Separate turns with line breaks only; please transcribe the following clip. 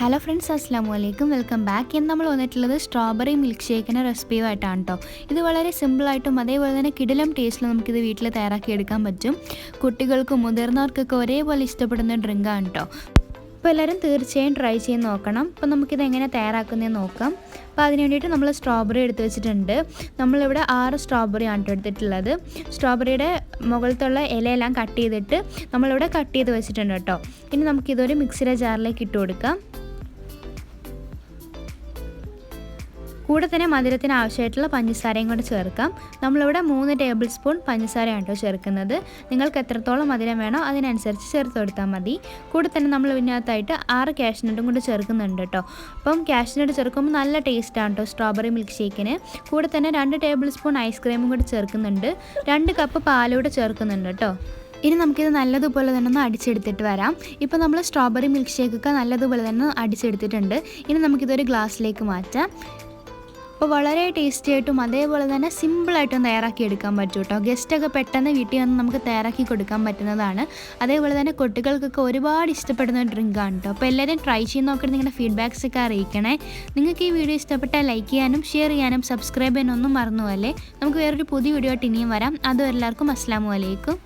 Hello friends അസ്സാം വലൈക്കും welcome back ഇന്ന് നമ്മൾ വന്നിട്ടുള്ളത് സ്ട്രോബെറി മിൽക്ക് ഷേക്കിന്റെ റെസിപ്പിയുമായിട്ടാണ് കേട്ടോ ഇത് വളരെ സിമ്പിളായിട്ടും അതേപോലെ തന്നെ കിടിലം ടേസ്റ്റിൽ നമുക്കിത് വീട്ടിൽ തയ്യാറാക്കി എടുക്കാൻ പറ്റും. കുട്ടികൾക്കും മുതിർന്നവർക്കൊക്കെ ഒരേപോലെ ഇഷ്ടപ്പെടുന്ന ഡ്രിങ്കാണ് കേട്ടോ അപ്പോൾ എല്ലാവരും തീർച്ചയായും ട്രൈ ചെയ്ത് നോക്കണം. അപ്പോൾ നമുക്കിത് എങ്ങനെ തയ്യാറാക്കുന്നതെന്ന് നോക്കാം. അപ്പോൾ അതിന് വേണ്ടിയിട്ട് നമ്മൾ സ്ട്രോബെറി എടുത്ത് വെച്ചിട്ടുണ്ട്. നമ്മളിവിടെ ആറ് സ്ട്രോബെറി ആണ് എടുത്തിട്ടുള്ളത്. സ്ട്രോബെറിയുടെ മുകളിലത്തുള്ള ഇലയെല്ലാം കട്ട് ചെയ്തിട്ട് നമ്മളിവിടെ കട്ട് ചെയ്ത് വെച്ചിട്ടുണ്ട് കേട്ടോ ഇനി നമുക്കിതൊരു മിക്സിയുടെ ജാറിലേക്ക് ഇട്ട് കൊടുക്കാം. കൂടെ തന്നെ മധുരത്തിന് ആവശ്യമായിട്ടുള്ള പഞ്ചസാരയും കൂടെ ചേർക്കാം. നമ്മളിവിടെ മൂന്ന് ടേബിൾ സ്പൂൺ പഞ്ചസാരയാണ് കേട്ടോ ചേർക്കുന്നത്. നിങ്ങൾക്ക് എത്രത്തോളം മധുരം വേണോ അതിനനുസരിച്ച് ചേർത്ത് കൊടുത്താൽ മതി. കൂടെ തന്നെ നമ്മൾ ഇതിനകത്തായിട്ട് ആറ് കാഷ്നട്ടും കൂടെ ചേർക്കുന്നുണ്ട് കേട്ടോ. അപ്പം കാഷ്നട്ട് ചേർക്കുമ്പോൾ നല്ല ടേസ്റ്റാണ് കേട്ടോ സ്ട്രോബെറി മിൽക്ക് ഷേക്കിന് കൂടെ തന്നെ രണ്ട് ടേബിൾ സ്പൂൺ ഐസ്ക്രീമും കൂടെ ചേർക്കുന്നുണ്ട്. രണ്ട് കപ്പ് പാലൂടെ ചേർക്കുന്നുണ്ട് കേട്ടോ. ഇനി നമുക്കിത് നല്ലതുപോലെ തന്നെ ഒന്ന് അടിച്ചെടുത്തിട്ട് വരാം. ഇപ്പോൾ നമ്മൾ സ്ട്രോബെറി മിൽക്ക് ഷേക്കൊക്കെ നല്ലതുപോലെ തന്നെ അടിച്ചെടുത്തിട്ടുണ്ട്. ഇനി നമുക്കിതൊരു ഗ്ലാസ്സിലേക്ക് മാറ്റാം. അപ്പോൾ വളരെ ടേസ്റ്റി ആയിട്ടും അതേപോലെ തന്നെ സിമ്പിളായിട്ടും തയ്യാറാക്കി എടുക്കാൻ പറ്റും കേട്ടോ ഗസ്റ്റൊക്കെ പെട്ടെന്ന് വീട്ടിൽ വന്ന് നമുക്ക് തയ്യാറാക്കി കൊടുക്കാൻ പറ്റുന്നതാണ്. അതേപോലെ തന്നെ കുട്ടികൾക്കൊക്കെ ഒരുപാട് ഇഷ്ടപ്പെടുന്ന ഒരു ഡ്രിങ്കാണ് കേട്ടോ അപ്പോൾ എല്ലാവരും ട്രൈ ചെയ്ത് നോക്കിയിട്ട് നിങ്ങളുടെ ഫീഡ്ബാക്സ് ഒക്കെ അറിയിക്കണേ. നിങ്ങൾക്ക് ഈ വീഡിയോ ഇഷ്ടപ്പെട്ടാൽ ലൈക്ക് ചെയ്യാനും ഷെയർ ചെയ്യാനും സബ്സ്ക്രൈബ് ചെയ്യാനൊന്നും മറന്നു നമുക്ക് വേറൊരു പുതിയ വീഡിയോ ആയിട്ട് ഇനിയും വരാം. അതും എല്ലാവർക്കും അസ്സാം വലൈക്കും